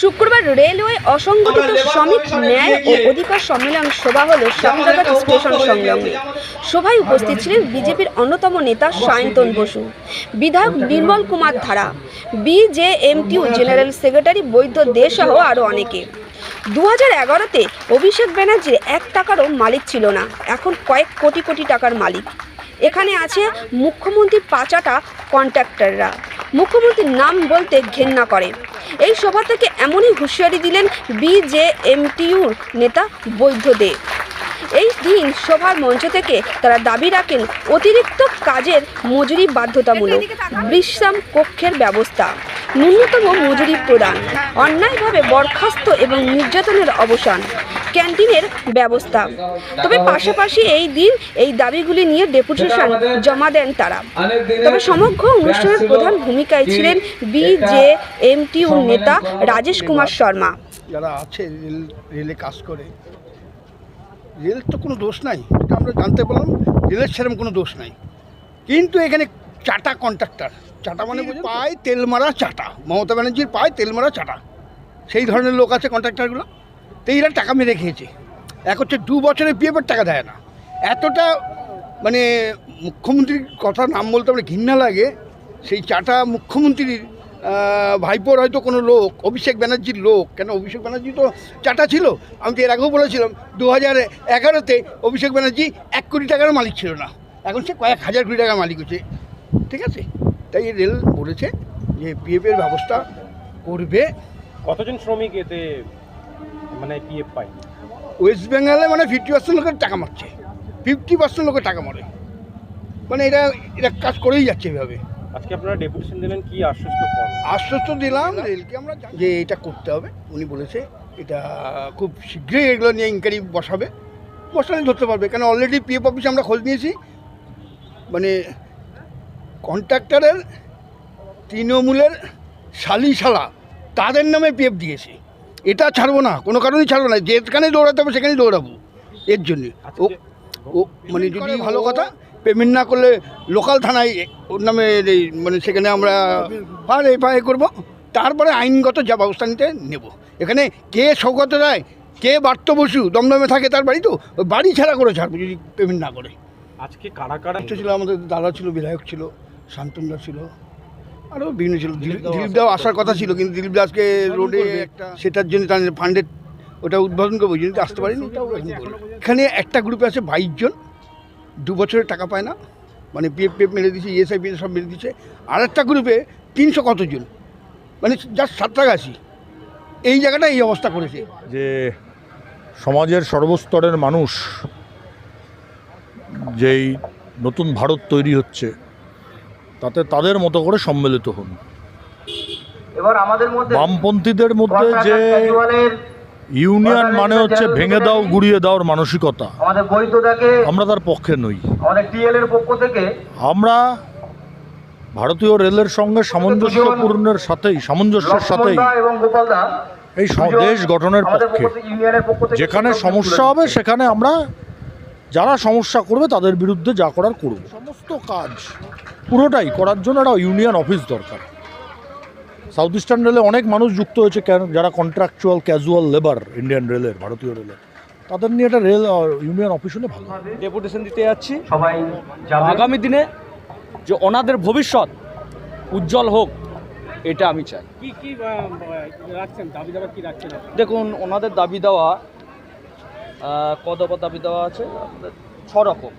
শুক্রবার রেলওয়ে অসংগঠিত শ্রমিক ন্যায় ও অধিকার সম্মেলন সভা হল শ্যামনগর স্টেশন সংলগ্নে। সভায় উপস্থিত ছিলেন বিজেপির অন্যতম নেতা সায়ন্তন বসু। বিধায়ক নির্মল কুমার ধারা বিজেএমটিউ জেনারেল সেক্রেটারি বৈদ্য দে সহ আরও অনেকে। দু হাজার এগারোতে অভিষেক ব্যানার্জির এক টাকারও মালিক ছিল না। এখন কয়েক কোটি কোটি টাকার মালিক। এখানে আছে মুখ্যমন্ত্রী পাচাটা কন্ট্রাক্টররা। মুখ্যমন্ত্রীর নাম বলতে ঘেন্না করে। এই সভা থেকে এমনই হুঁশিয়ারি দিলেন বিজেএমটিউর নেতা বৈদ্যদেব এই দিন সভার মঞ্চ থেকে তারা দাবি রাখেন অতিরিক্ত কাজের মজুরি বাধ্যতামূলক, বিশ্রাম কক্ষের ব্যবস্থা, ন্যূনতম মজুরি প্রদান, অন্যায়ভাবে বরখাস্ত এবং নির্যাতনের অবসান। ক্যান্টিনের ব্যবস্থা। তবে পাশাপাশি এই দিন এই দাবিগুলি নিয়ে ডেপুটেশন জমা দেন তারা। তবে সমগ্র অনুষ্ঠানের প্রধান ভূমিকায় ছিলেন বিজেএমটিউ নেতা রাজেশ কুমার শর্মা। যারা আছে রেল রেলে কাজ করে রেল তো কোনো দোষ নাই এটা আমরা জানতে পারলাম রেলের সেরকম কোনো দোষ নাই। কিন্তু এখানে চাটা কন্ট্রাক্টর চাটা মানে বুঝুন, পায় তেল মারা চাটা মমতা ব্যানার্জির পায় তেল মারা চাটা। সেই ধরনের লোক আছে কন্ট্রাক্টরগুলো? তো এরা টাকা মেরে খেয়েছে। এক হচ্ছে দু বছরে পিএফের টাকা দেয় না। এতটা মানে মুখ্যমন্ত্রীর কথা নাম বলতে আমার ঘৃণা লাগে। সেই চাটা মুখ্যমন্ত্রীর ভাইপোর হয়তো কোনো লোক, অভিষেক ব্যানার্জির লোক। কেন অভিষেক ব্যানার্জি তো চাটা ছিল। আমি তো এর আগেও বলেছিলাম দু হাজার এগারোতে অভিষেক ব্যানার্জি এক কোটি টাকার মালিক ছিল না। এখন সে কয়েক হাজার কোটি টাকার মালিক হচ্ছে। ঠিক আছে? তাই রেল বলেছে যে পিএফের ব্যবস্থা করবে। কতজন শ্রমিক এতে মানে পিএফ পায়? ওয়েস্ট বেঙ্গলে মানে ফিফটি পার্সেন্ট লোকের টাকা মারছে। ফিফটি পার্সেন্ট লোকের টাকা মারে। মানে এটা এটা কাজ করেই যাচ্ছে এভাবে। আজকে আপনারা ডেপুটেশন দিলেন কি আশ্বস্ত আশ্বস্ত দিলাম রেলকে আমরা যে এটা করতে হবে উনি বলেছে এটা খুব শীঘ্রই এগুলো নিয়ে ইনকোয়ারি বসাবে। বসালে ধরতে পারবে কেন অলরেডি পিএফ অফিসে আমরা খোঁজ নিয়েছি। মানে কন্ট্রাক্টরের তৃণমূলের শালি শালা তাদের নামে পিএফ দিয়েছে। এটা ছাড়বো না কোনো কারণেই ছাড়বো না যেখানে দৌড়াতে হবে সেখানেই দৌড়াবো এর জন্যে। ও ও মানে যদি ভালো কথা পেমেন্ট না করলে লোকাল থানায় ওর নামে মানে সেখানে আমরা পার এই পায়ে করব তারপরে আইনগত যা ব্যবস্থা নিতে নেব। এখানে কে সৌগত রায় কে বার্ত বসু দমদমে থাকে তার বাড়ি তো ওই বাড়ি ছাড়া করে ছাড়বো যদি পেমেন্ট না করে। আজকে কারা কারা ছিল আমাদের দাদা ছিল বিধায়ক ছিল শান্তনদা ছিল আরও বিভিন্ন ছিল। দিলীপ দিলীপ দাও আসার কথা ছিল। কিন্তু দিলীপ দা আজকে রোডে একটা। সেটার জন্য তার ফান্ডের ওটা উদ্বোধন করব ওই জন্য তো আসতে পারিনি ওটাও এখানে একটা গ্রুপে আছে বাইশ জন দু বছরের টাকা পায় না। মানে পিএফ পিএফ মেরে দিচ্ছে ইএসআই পিএফ সব মেরে দিচ্ছে আর একটা গ্রুপে তিনশো কতজন মানে জাস্ট সাতটাগাছি। এই জায়গাটা এই অবস্থা করেছে। যে সমাজের সর্বস্তরের মানুষ যেই নতুন ভারত তৈরি হচ্ছে তাতে তাদের মতো করে সম্মিলিত হন। এবার আমাদের মধ্যে বামপন্থীদের মধ্যে যে ইউনিয়ন মানে হচ্ছে ভেঙে দাও গুড়িয়ে দাওর মানসিকতা। আমাদের বৈধতাকে আমরা তার পক্ষে নই। আমাদের টিএল এর পক্ষ থেকে আমরা ভারতীয় রেলের সঙ্গে সামঞ্জস্যপূর্ণের সাথেই সামঞ্জস্যের সাথেই এবং গোপালদা এই দেশ গঠনের পক্ষে। যেখানে সমস্যা হবে সেখানে আমরা যারা সমস্যা করবে তাদের বিরুদ্ধে যা করার করব সমস্ত কাজ পুরোটাই করার জন্য একটা ইউনিয়ন অফিস দরকার। সাউথ ইস্টার্ন রেলে অনেক মানুষ যুক্ত হয়েছে কেন- যারা কন্ট্রাকচুয়াল ক্যাজুয়াল লেবার ইন্ডিয়ান রেলের ভারতীয় রেলের তাদের নিয়ে একটা রেল ইউনিয়ন অফিস হলে ভালো। ডেপুটেশন দিতে যাচ্ছি। সবাই আগামী দিনে যে ওনাদের ভবিষ্যৎ উজ্জ্বল হোক এটা আমি চাই। কি কি রাখছেন? দাবি দাবা কি রাখছেন দেখুন ওনাদের দাবি দেওয়া আহ, ক দাবি দেওয়া আছে ছ রকম